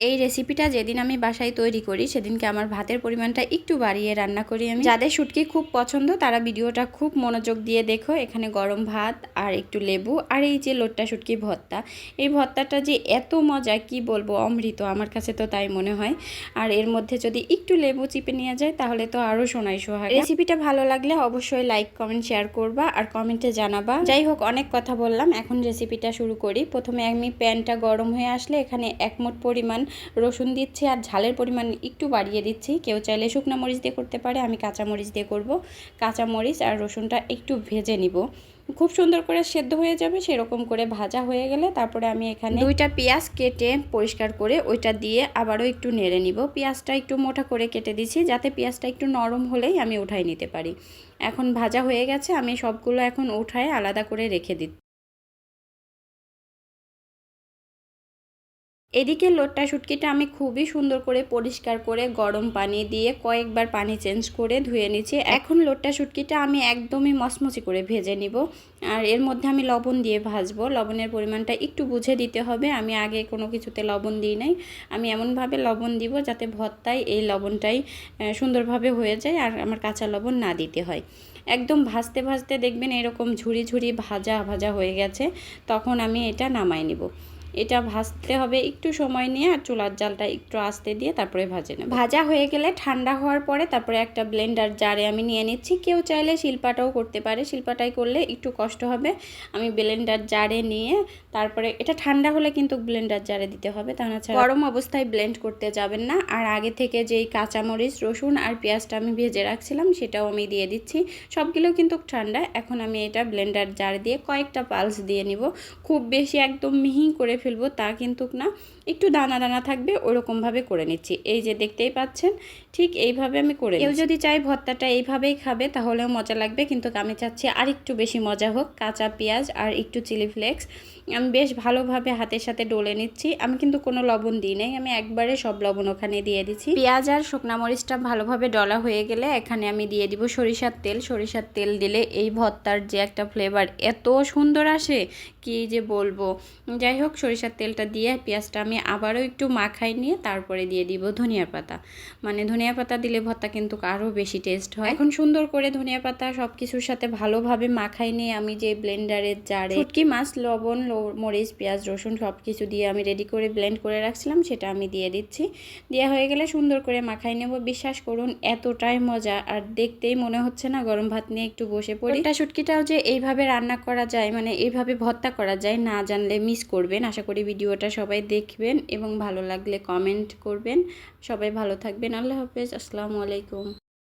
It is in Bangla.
এই রেসিপিটা যেদিন আমি বাসায় তৈরি করি, সেদিনকে আমার ভাতের পরিমাণটা একটু বাড়িয়ে রান্না করি আমি। যাদের শুটকি খুব পছন্দ, তারা ভিডিওটা খুব মনোযোগ দিয়ে দেখো। এখানে গরম ভাত আর একটু লেবু আর এই যে লোট্টা শুটকি ভর্তা। এই ভর্তাটা যে এত মজা, কি বলব, অমৃত। আমার কাছে তো তাই মনে হয়। আর এর মধ্যে যদি একটু লেবু চিপে নিয়ে যায়, তাহলে তো আরও সোনাই সোহাগ। রেসিপিটা ভালো লাগলে অবশ্যই লাইক কমেন্ট শেয়ার করবা আর কমেন্টে জানাবা। যাই হোক, অনেক কথা বললাম। এখন রেসিপিটা শুরু করি। প্রথমে আমি প্যানটা গরম হয়ে আসলে এখানে এক মুঠ পরিমাণ রসুন দিচ্ছি আর ঝালের পরিমাণ একটু বাড়িয়ে দিচ্ছি। কেউ চাইলে শুকনো মরিচ দিয়ে করতে পারে, আমি কাঁচা মরিচ দিয়ে করব। কাঁচা মরিচ আর রসুনটা একটু ভেজে নিব। খুব সুন্দর করে সেদ্ধ হয়ে যাবে, সেরকম করে ভাজা হয়ে গেলে তারপরে আমি এখানে দুইটা পেঁয়াজ কেটে পরিষ্কার করে ওইটা দিয়ে আবারও একটু নেড়ে নিব। পেঁয়াজটা একটু মোটা করে কেটে দিচ্ছি যাতে পেঁয়াজটা একটু নরম হলেই আমি উঠাই নিতে পারি। এখন ভাজা হয়ে গেছে, আমি সবগুলো এখন উঠায় আলাদা করে রেখে দিচ্ছি। এদিকে লোট্টা শুটকিটা আমি খুবই সুন্দর করে পরিষ্কার করে গরম পানি দিয়ে কয়েকবার পানি চেঞ্জ করে ধুয়ে নিচ্ছি। এখন লোট্টা শুটকিটা আমি একদমই মচমচি করে ভেজে নিব। আর এর মধ্যে আমি লবণ দিয়ে ভাজবো। লবণের পরিমাণটা একটু বুঝে দিতে হবে। আমি আগে কোনো কিছুতে লবণ দিই নাই। আমি এমনভাবে লবণ দিব যাতে ভর্তায় এই লবণটাই সুন্দরভাবে হয়ে যায় আর আমার কাঁচা লবণ না দিতে হয়। একদম ভাজতে ভাজতে দেখবেন এরকম ঝুড়ি ঝুড়ি ভাজা ভাজা হয়ে গেছে। তখন আমি এটা নামাই নিব। এটা ভাজতে হবে একটু সময় নিয়ে আর চুলার জালটা একটু আস্তে দিয়ে তারপরে ভাজে নেব। ভাজা হয়ে গেলে ঠান্ডা হওয়ার পরে তারপরে একটা ব্লেন্ডার জারে আমি নিয়ে নিচ্ছি। কেউ চাইলে শিল্পাটাও করতে পারে। শিল্পাটাই করলে একটু কষ্ট হবে। আমি ব্লেন্ডার জারে নিয়ে তারপরে এটা ঠান্ডা হলে কিন্তু ব্লেন্ডার জারে দিতে হবে। তা ছাড়া গরম অবস্থায় ব্লেন্ড করতে যাবেন না। আর আগে থেকে যেই কাঁচামরিচ রসুন আর পেঁয়াজটা আমি ভেজে রাখছিলাম সেটাও আমি দিয়ে দিচ্ছি। সবগুলো কিন্তু ঠান্ডা। এখন আমি এটা ব্লেন্ডার জার দিয়ে কয়েকটা পালস দিয়ে নিব। খুব বেশি একদম মিহি করে ফেলব তা কিন্তু না। একটু দানা দানা থাকবে ওরকমভাবে করে নিচ্ছি। এই যে দেখতেই পাচ্ছেন ঠিক এইভাবে আমি করে কেউ যদি চাই ভর্তাটা এইভাবেই খাবে তাহলেও মজা লাগবে। কিন্তু আমি চাচ্ছি আর একটু বেশি মজা হোক কাঁচা পেঁয়াজ আর একটু চিলি ফ্লেক্স। আমি বেশ ভালোভাবে হাতের সাথে ডলে নিচ্ছি। আমি কিন্তু কোনো লবণ দিই নাই। আমি একবারে সব লবণ ওখানে দিয়ে দিচ্ছি পেঁয়াজ আর শুকনা মরিচটা ভালোভাবে ডলা হয়ে গেলে এখানে আমি দিয়ে দিব সরিষার তেল। সরিষার তেল দিলে এই ভর্তার যে একটা ফ্লেভার এত সুন্দর আসে কি যে বলব। যাই হোক সরিষার তেলটা দিয়ে পেঁয়াজটা আমি আবারও একটু মাখাই নিয়ে তারপরে দিয়ে দিব ধনিয়া পাতা। মানে ধনিয়া পাতা দিলে ভর্তা কিন্তু আরও বেশি টেস্ট হয়। এখন সুন্দর করে ধনিয়া পাতা সব কিছুর সাথে ভালোভাবে মাখাই নিয়ে আমি যে ব্লেন্ডারের জারে ফুটকি মাছ, লবণ মরিচ, পেঁয়াজ, রসুন সব কিছু দিয়ে আমি রেডি করে ব্লেন্ড করে রাখছিলাম, সেটা আমি দিয়ে দিচ্ছি। দেওয়া হয়ে গেলে সুন্দর করে মাখাই নেব। বিশ্বাস করুন, এতটাই মজা। আর দেখতেই মনে হচ্ছে না গরম ভাত নিয়ে একটু বসে পড়ি। এটা শুটকিটাও যে এইভাবে রান্না করা যায় মানে এইভাবে ভর্তা করা যায়, না জানলে মিস করবেন। আশা করি ভিডিওটা সবাই দেখবেন এবং ভালো লাগলে কমেন্ট করবেন। সবাই ভালো থাকবেন। আল্লাহ হাফেজ। আসসালামু আলাইকুম।